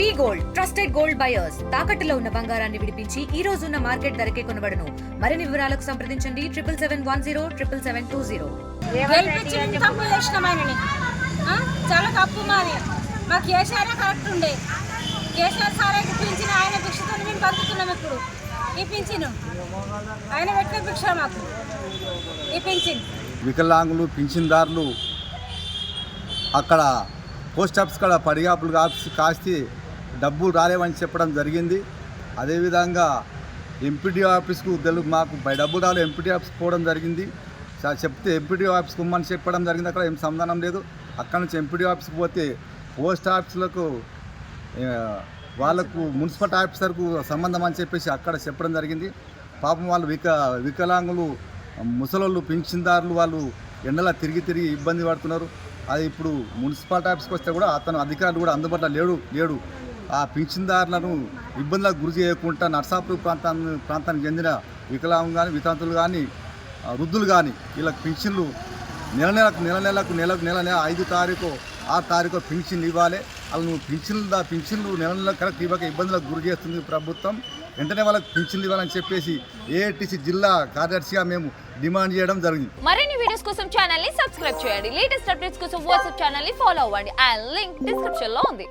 We gold trusted gold buyers. తాకట్టులో ఉన్న బంగారాన్ని విడిపించి ఈ రోజు ఉన్న మార్కెట్ ధరకే కొనబడను. మరిన్ని వివరాలకు సంప్రదించండి. Triple seven one zero triple seven two zero? చాలా తప్పు మాది. మా కేసీఆర్ కరెక్ట్ ఉండే? కేసీఆర్ సారే పింఛన్ ఆయన భిక్షతో మేము బతుకుతున్నాం ఇప్పుడు. ఈ పింఛను. ఆయన పెట్టిన భిక్ష మాకు. ఈ పింఛన్. వికలాంగులు పింఛన్దారులు అక్కడ పోస్ట్ ఆఫీస్ కాడ పడిగాపులు కాసి కాసి డబ్బులు రాలేవని చెప్పడం జరిగింది. అదేవిధంగా ఎంపీటీ ఆఫీస్కు తెలుగు మాకు బై డబ్బులు రాలే ఎంపీటీ ఆఫీస్కి పోవడం జరిగింది. చెప్తే ఎంపీటీ ఆఫీస్కి ఉమ్మని చెప్పడం జరిగింది. అక్కడ ఏం సంధానం లేదు. అక్కడ నుంచి ఎంపీటీ ఆఫీస్కి పోతే పోస్ట్ ఆఫీసులకు వాళ్ళకు మున్సిపల్ ఆఫీసర్కు సంబంధం అని చెప్పేసి అక్కడ చెప్పడం జరిగింది. పాపం వాళ్ళు విక వికలాంగులు ముసలోళ్ళు పింఛన్దారులు వాళ్ళు ఎండలా తిరిగి తిరిగి ఇబ్బంది పడుతున్నారు. అది ఇప్పుడు మున్సిపాలిటీ ఆఫీస్కి వస్తే కూడా అతను అధికారులు కూడా అందుబాటులో లేడు లేడు. ఆ పింఛన్దారులను ఇబ్బందులకు గురి చేయకుండా నర్సాపూర్ ప్రాంతాన్ని ప్రాంతానికి చెందిన వికలాంగులు కానీ వితంతులు కానీ వృద్ధులు కానీ వీళ్ళకి పింఛన్లు నెల నెలకు నెల నెలకు నెలకు నెల నెల ఐదు తారీఖు ఆరు తారీఖు పింఛన్లు ఇవ్వాలి. అలా నువ్వు పింఛన్లు దా పింఛన్లు నెల నెల కరెక్ట్ ఇవ్వక ఇబ్బందులకు గురి చేస్తుంది ప్రభుత్వం వెంటనే వాళ్ళకి పింఛన్లు ఇవ్వాలని చెప్పేసి ఏఐటీసీ జిల్లా కార్యదర్శిగా మేము డిమాండ్ చేయడం జరిగింది. మరిన్ని వీడియోస్ కోసం ఛానల్ని సబ్స్క్రైబ్ చేయండి. లేటెస్ట్ అప్డేట్స్ కోసం వాట్సాప్ ఛానల్ని ఫాలో అవ్వండి. అండ్ లింక్ డిస్క్రిప్షన్లో ఉంది.